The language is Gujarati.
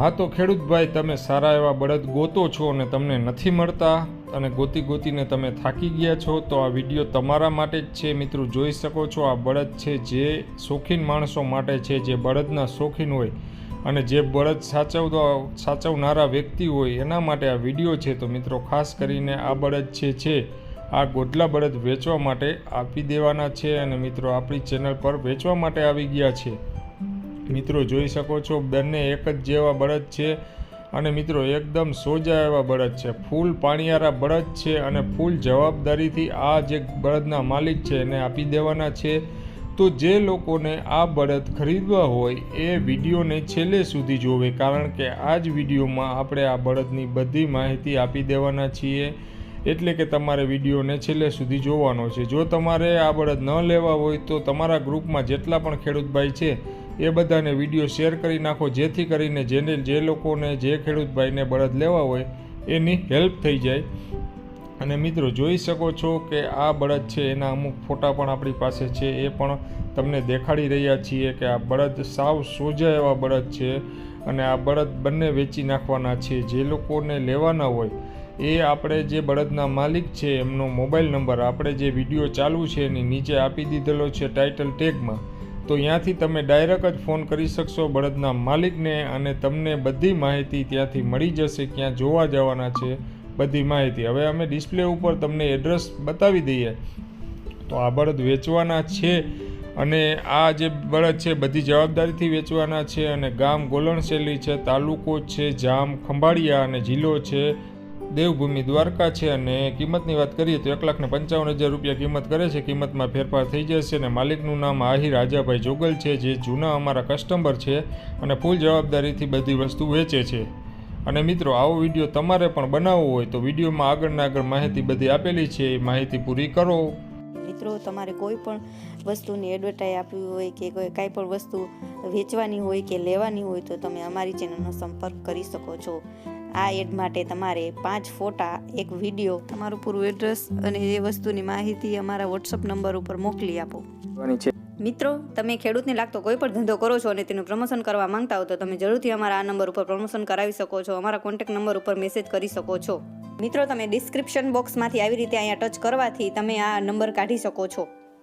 હા તો ખેડૂતભાઈ તમે સારા એવા બળદ ગોતો છો અને તમને નથી મળતા અને ગોતી ગોતીને તમે થાકી ગયા છો, તો આ વીડિયો તમારા માટે જ છે. મિત્રો, જોઈ શકો છો આ બળદ છે જે શોખીન માણસો માટે છે, જે બળદના શોખીન હોય અને જે બળદ સાચવતા, સાચવનારા વ્યક્તિ હોય એના માટે આ વીડિયો છે. તો મિત્રો, ખાસ કરીને આ બળદ છે છે, આ ગોટલા બળદ વેચવા માટે આપી દેવાના છે અને મિત્રો, આપણી ચેનલ પર વેચવા માટે આવી ગયા છે. મિત્રો જોઈ શકો છો, બંને એક જ જેવા બળદ છે. અને મિત્રો એકદમ સોજા એવા બળદ છે. ફૂલ પાણીયારા બળદ છે અને ફૂલ જવાબદારીથી આ જે બળદના માલિક છે એને આપી દેવાના છે. તો જે લોકોને આ બળદ ખરીદવા હોય એ વિડીયોને છેલ્લે સુધી જોવે, કારણ કે આ જ વિડીયોમાં આપણે આ બળદની બધી માહિતી આપી દેવાના છીએ. એટલે કે તમારે વિડીયોને છેલ્લે સુધી જોવાનો છે. જો તમારે આ બળદ ન લેવા હોય તો તમારા ગ્રુપમાં જેટલા પણ ખેડૂતભાઈ છે એ બધાને વીડિયો શેર કરી નાખો, જેથી કરીને જેને જે લોકોને, જે ખેડૂતભાઈને બળદ લેવા હોય, એની હેલ્પ થઈ જાય. અને મિત્રો, જોઈ શકો છો કે આ બળદ છે, એના અમુક ફોટા પણ આપણી પાસે છે. એ પણ તમને દેખાડી રહ્યા છીએ કે આ બળદ સાવ સોજા એવા બળદ છે અને આ બળદ બંને વેચી નાખવાના છે. જે લોકોને લેવાના હોય, એ આપણે જે બળદના માલિક છે, એમનો મોબાઈલ નંબર આપણે જે વીડિયો ચાલુ છે, એની નીચે આપી દીધેલો છે ટાઇટલ ટેગમાં. તો ત્યાંથી તમે ડાયરેક્ટ જ ફોન કરી શકશો બળદના માલિકને અને તમને બધી માહિતી ત્યાંથી મળી જશે ક્યાં જોવા જવાના છે બધી માહિતી. હવે અમે ડિસ્પ્લે ઉપર તમને એડ્રેસ બતાવી દઈએ. તો આ બળદ વેચવાના છે અને આ જે બળદ છે બધી જવાબદારીથી વેચવાના છે અને ગામ ગોલણશેલી છે, તાલુકો છે, જામ ખંભાળિયા અને જિલ્લો છે. દેવભૂમિ દ્વારકા છે અને કિંમતની વાત કરીએ તો એક લાખને પંચાવન હજાર રૂપિયા કિંમત કરે છે. કિંમતમાં ફેરફાર થઈ જશે અને માલિકનું નામ આહિર રાજાભાઈ જોગલ છે, જે જૂના અમારા કસ્ટમર છે અને ફૂલ જવાબદારીથી બધી વસ્તુ વેચે છે. અને મિત્રો, આવો વીડિયો તમારે પણ બનાવવો હોય તો વિડીયોમાં આગળના આગળ માહિતી બધી આપેલી છે. એ માહિતી પૂરી કરો. મિત્રો, તમારે કોઈ પણ વસ્તુની એડવર્ટાઈઝ આપવી હોય કે કોઈ કાંઈ પણ વસ્તુ વેચવાની હોય કે લેવાની હોય તો તમે અમારી ચેનલનો સંપર્ક કરી શકો છો. આ એડ માટે તમારે પાંચ ફોટા એક વીડિયો તમારું પૂરું એડ્રેસ અને એ વસ્તુની માહિતી અમારા વોટ્સઅપ નંબર ઉપર મોકલી આપો. મિત્રો તમે ખેડૂતને લાગતો કોઈ પણ ધંધો કરો છો અને તેનું પ્રમોશન કરવા માંગતા હો તો તમે જરૂરથી અમારા આ નંબર ઉપર પ્રમોશન કરાવી શકો છો અમારા કોન્ટેક્ટ નંબર ઉપર મેસેજ કરી શકો છો. મિત્રો તમે ડિસ્ક્રિપ્શન બોક્સમાંથી આવી રીતે અહીંયા ટચ કરવાથી તમે આ નંબર કાઢી શકો છો.